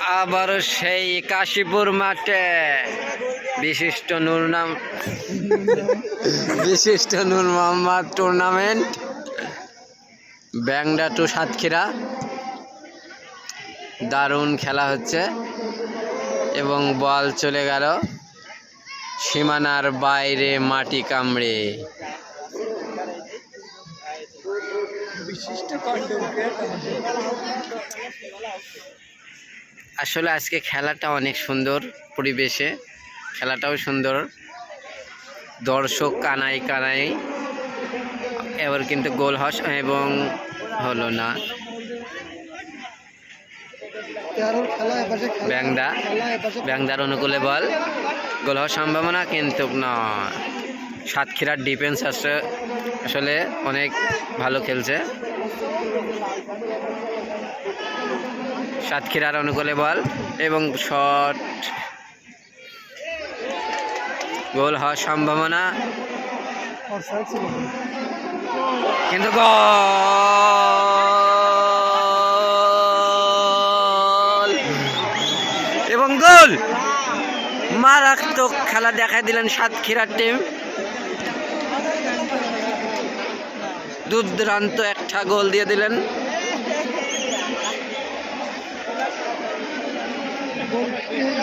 আবারও সেই কাশীপুর মাঠে। বিশিষ্ট নূর নাম বিশিষ্ট নূর মোহাম্মদ টুর্নামেন্ট ব্যাংডা টু সাতক্ষীরা। দারুণ খেলা হচ্ছে এবং বল চলে গেল সীমানার বাইরে মাটি কামড়ে। আসলে আজকে খেলাটা অনেক সুন্দর পরিবেশে। খেলাটাও সুন্দর। দর্শক কানাই কানাই এবার কিন্তু গোল হস এবং হলো না। ব্যাংদা, ব্যাংদার অনুকূলে বল। গোল হওয়ার সম্ভাবনা কিন্তু নয়। সাতক্ষীরার ডিফেন্স আসলে অনেক ভালো খেলছে। সাতক্ষীরার অনুকূলে বল এবং শট। গোল হওয়ার সম্ভাবনা। কিন্তু গোল! এবং গোল! মারাত্মক খেলা দেখা দিলেন সাতক্ষীরার টিম দুর্দান্ত একটা গোল দিয়ে দিলেন।